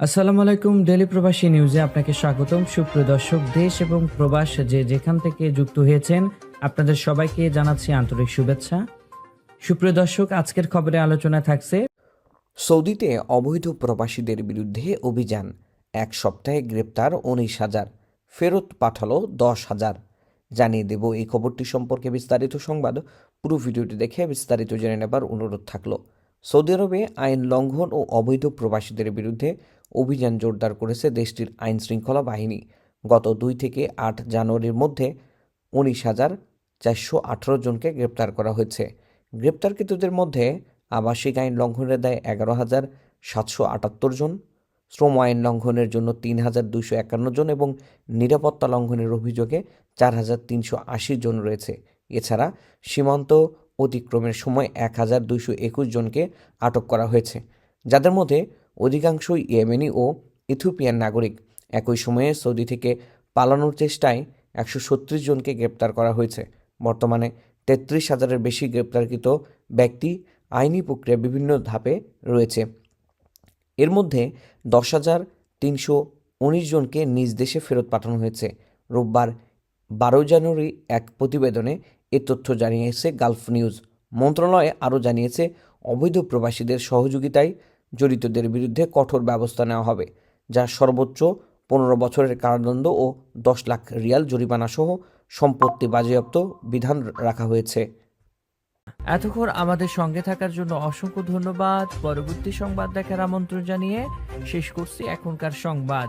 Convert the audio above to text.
আসসালামু আলাইকুম ডেলি প্রবাসী নিউজে আপনাকে স্বাগতম। সুপ্রিয় দর্শক, দেশ এবং প্রবাস যে যেখান থেকে যুক্ত হয়েছেন, আপনাদের সবাইকে জানাচ্ছি আন্তরিক শুভেচ্ছা। সুপ্রিয় দর্শক, আজকের খবরে আলোচনা থাকছে, সৌদিতে অবৈধ প্রবাসীদের বিরুদ্ধে অভিযান। এক সপ্তাহে গ্রেপ্তার উনিশ হাজার, ফেরত পাঠালো দশ হাজার। জানিয়ে দেব এই খবরটি সম্পর্কে বিস্তারিত সংবাদ। পুরো ভিডিওটি দেখে বিস্তারিত জেনে নেবার অনুরোধ থাকল। সৌদি আরবে আইন লঙ্ঘন ও অবৈধ প্রবাসীদের বিরুদ্ধে অভিযান জোরদার করেছে দেশটির আইন শৃঙ্খলা বাহিনী। গত দুই থেকে আট জানুয়ারির মধ্যে উনিশ হাজার চারশো আঠারো জনকে গ্রেপ্তার করা হয়েছে। গ্রেপ্তারকৃতদের মধ্যে আবাসিক আইন লঙ্ঘনের দায় এগারো হাজার সাতশো আটাত্তর জন, শ্রম আইন লঙ্ঘনের জন্য তিন হাজার দুশো একান্ন জন এবং নিরাপত্তা লঙ্ঘনের অভিযোগে চার হাজার তিনশো আশি জন রয়েছে। এছাড়া সীমান্ত অতিক্রমের সময় এক হাজার দুইশো একুশ জনকে আটক করা হয়েছে। যাদের মধ্যে অধিকাংশই ইয়েমেনি ও ইথিওপিয়ান নাগরিক। একই সময়ে সৌদি থেকে পালানোর চেষ্টায় একশো ছত্রিশ জনকে গ্রেপ্তার করা হয়েছে। বর্তমানে তেত্রিশ হাজারের বেশি গ্রেপ্তারকৃত ব্যক্তি আইনি প্রক্রিয়া বিভিন্ন ধাপে রয়েছে। এর মধ্যে দশ হাজার তিনশো উনিশ জনকে নিজ দেশে ফেরত পাঠানো হয়েছে। রোববার বারো জানুয়ারি এক প্রতিবেদনে এ তথ্য জানিয়েছে গালফ নিউজ। মন্ত্রণালয় আরও জানিয়েছে, অবৈধ প্রবাসীদের সহযোগিতায় জড়িতদের বিরুদ্ধে কঠোর ব্যবস্থা নেওয়া হবে, যা সর্বোচ্চ পনেরো বছরের কারাদণ্ড ও দশ লাখ রিয়াল জরিমানা সহ সম্পত্তি বাজেয়াপ্ত বিধান রাখা হয়েছে। এতক্ষণ আমাদের সঙ্গে থাকার জন্য অসংখ্য ধন্যবাদ। পরবর্তী সংবাদ দেখার আমন্ত্রণ জানিয়ে শেষ করছি এখনকার সংবাদ।